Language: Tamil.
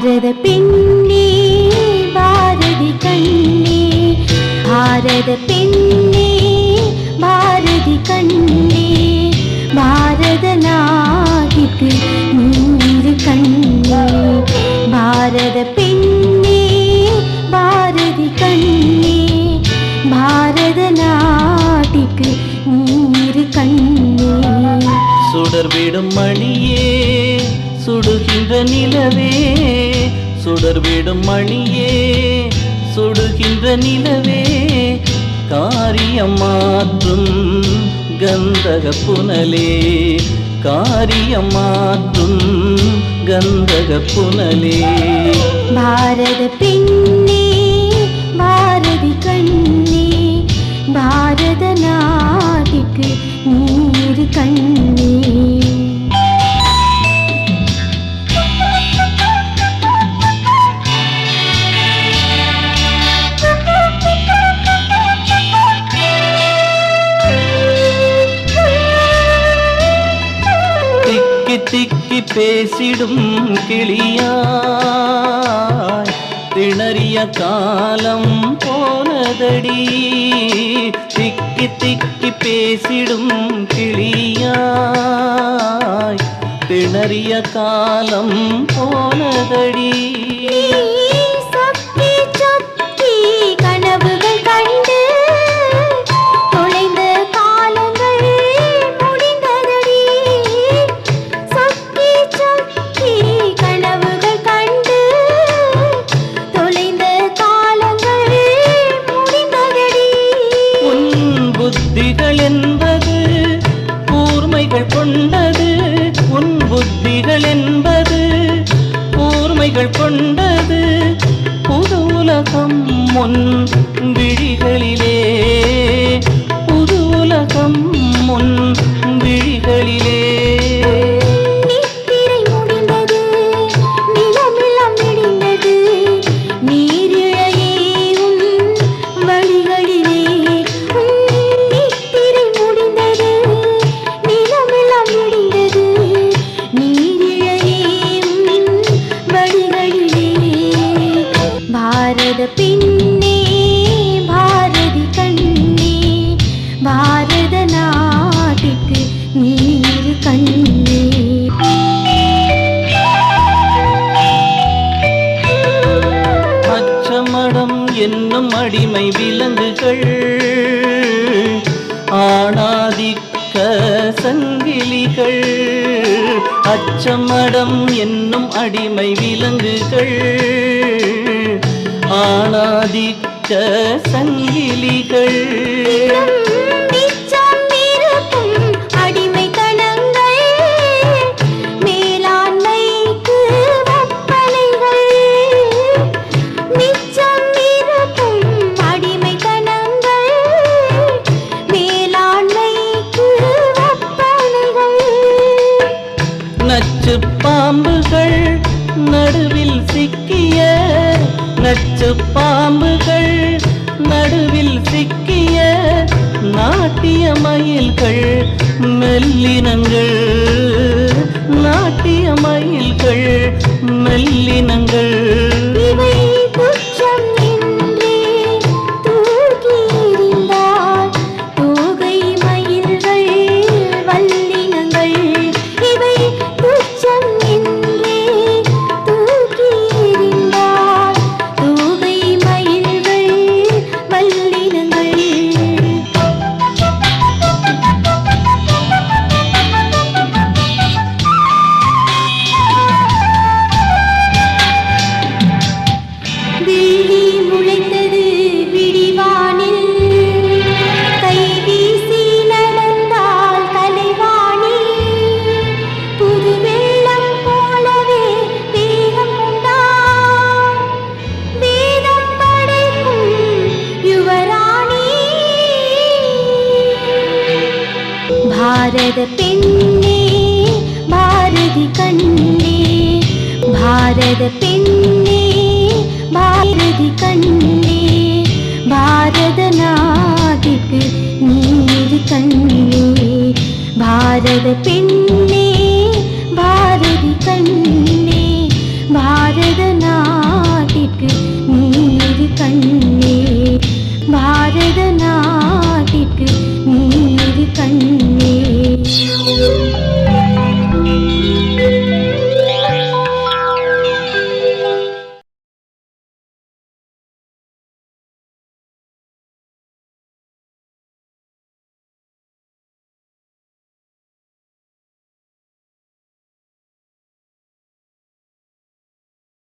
பாரத பெண்ணே பாரதி கண்ணே. பாரத பெண்ணே பாரதி கண்ணே. பாரத நாகிக்கு நீரு கண்ணே. பாரத பெண்ணே பாரதி கண்ணே. பாரத நாட்டிக்கு நீரு கண்ணே. சுடர்விடும் மணியே சுடுகின்ற நிலவே. சுடர்விடும் மணியே சுடுகின்ற நிலவே காரியம் மாற்றும் கந்தக புனலே காரியம் மாற்றும் கந்தக புனலே. பாரத பெண்ணே பாரதி கண்ணே பாரத நாட்டுக்கு நீர் கண்ணே பேசிடும் கிளியாய். திணறிய காலம் போனதடி. திக்கி திக்கி பேசிடும் கிளியாய். திணறிய காலம் போனதடி. புத்திகள் என்பது கூர்மைகள் கொண்டது உன் புத்திகள் என்பது கூர்மைகள் கொண்டது. புது உலகம் முன் விழிகளிலே விலங்குகள் ஆணாதிக்க சங்கிலிகள் அச்சமடம் என்னும் அடிமை விலங்குகள் ஆணாதிக்க சங்கிலிகள். நச்சு பாம்புகள் நடுவில் சிக்கிய நாட்டிய மயில்கள் மெல்லினங்கள். நாட்டிய மயில்கள் மெல்லினங்கள். பாரத பெண்ணே பாரதி கண்ணே. பாரத பெண்ணே பாரதி கண்ணே. பாரத நாட்டுக்கு நீரு கண்ணே. பாரத பெண்ணே